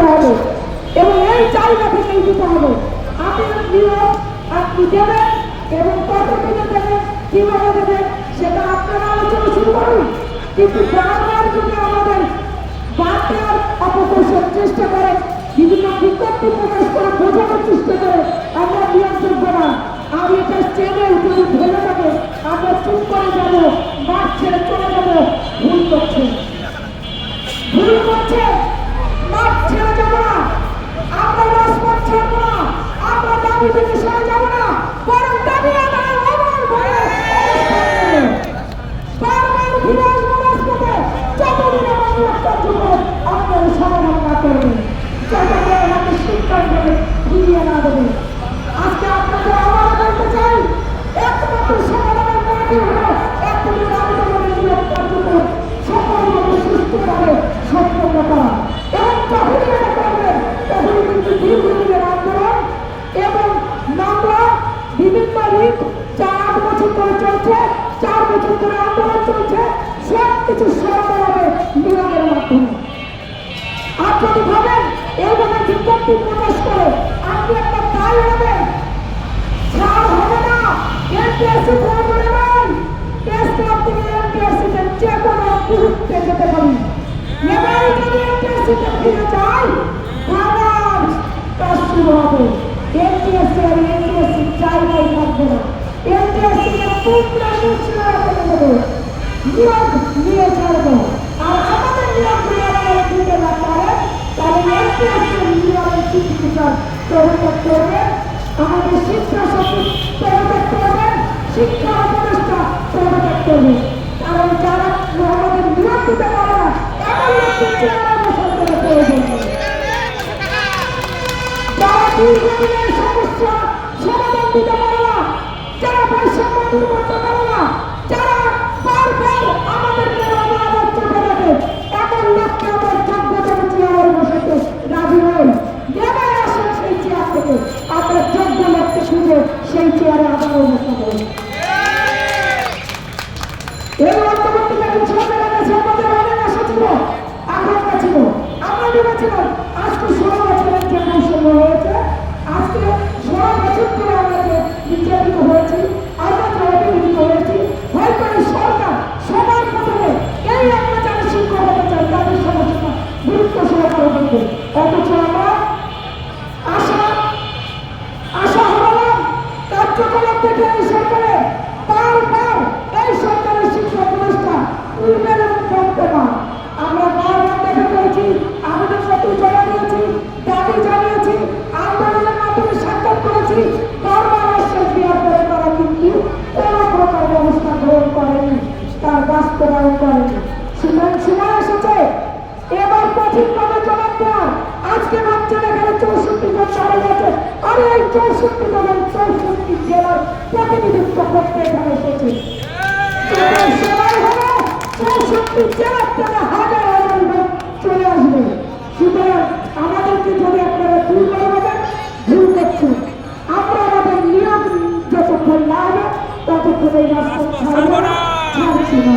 দিতে হবে। এবং এই জায়গা থেকেই দিতে হবে। আপনার নিয়ম আপনি দেবেন এবং কত দিনে দেবেন কীভাবে দেবেন সেটা আপনারা আলোচনা শুরু করুন। কিন্তু বারবার যদি আমাদের অপকৌশল চেষ্টা করে, বিভিন্ন বিজ্ঞপ্তি প্রকাশ করে বোঝানোর চেষ্টা করে, আমরা নিয়ন্ত্রণ না আর সরে যাবো না আন্দোলন চলছে সব কিছু সরাতে হবে নিয়োগের মাধ্যমে আর যদি ভাবেন এইভাবে বিজ্ঞপ্তি প্রকাশ করে আপনি একটা দায় হবেন ছাড় হবে না। এনটিএসসি প্রয়োজনে নাই প্রেস ক্লাব থেকে এনটিএসসি তে যে কোনো মুহূর্তে হবে এনটিএসসি জায়গায় থাকবে না ফেলে দেবে নিয়োগ নিয়ে ছাড়বো আর আমাদের নিয়োগ যদি আপনারা দিতে না পারেন তাহলে এনটিএসসি নিয়োগের চিকিৎসা প্রবর্তন করবে আমাদের শিক্ষা সচিব পদত্যাগ করবেন শিক্ষা উপদেষ্টা পদত্যাগ করবেন কারণ যারা আমাদের নিয়োগ দিতে পারে না এমন লোককে সমস্যা সমাধান দিতে পারে না যারা বৈষম্য দূর করতে পারে না যারা বারবার আমাদেরকে অপরাধ চেপে রাখে এমন লোককে আমার যোগ্যতা চেয়ারে বসাতে রাজি নয় নেমে আসেন সেই চেয়ার থেকে আপনার যোগ্য লোককে খুঁজে সেই চেয়ারে আবার অবস্থা করুন এই অন্তর্বর্তীকালীন সরকারের কাছে আমাদের অনেক আশা ছিল আকাঙ্ক্ষা ছিল আমরা ভেবেছিলাম আজকে ষোলো বছরের যে বৈষম্য হয়েছে আজকে ষোলো বছর ধরে আমরা যে নির্যাতিত হয়েছি আমরা যে অবহেলিত হয়েছি হয়তো এই সরকার সবার প্রথমে এই আমরা যারা শিক্ষক হতে চাই তাদের সমস্যা গুরুত্ব সহকারে দেখবে অথচ আমরা আশা আশা হলাম কার্যকলাপ থেকে এই সরকারে বারবার এই সরকারের শিক্ষা ব্যবস্থা পূর্বের এবং বর্তমান আমরা বারবার দেখা করেছি আবেদন পত্র জমা দিয়েছি দাবি জানিয়েছি আন্দোলনের মাধ্যমে সাক্ষাৎ করেছি বারবার আশ্বাস দেওয়ার পরে তারা বাস্তবায়ন করেনি সুতরাং সময় এসেছে এবার দেওয়ার আজকে ভাবছেন এখানে চৌষট্টি জন মারা গেছে। আরে এই চৌষট্টি জনের চৌষট্টি জেলার প্রতিনিধিত্ব করতে এখানে এসেছে। সময় হলো চৌষট্টি জেলার থেকে হাজার হাজার লোক চলে আসবে। সুতরাং আমাদেরকে যদি আপনারা দুর্বল ভাবেন ভুল করছেন আমরা আমাদের নিয়ম যতক্ষণ না হবে ততক্ষণ এই রাস্তা ছাড়বো না ছাড়ছি না।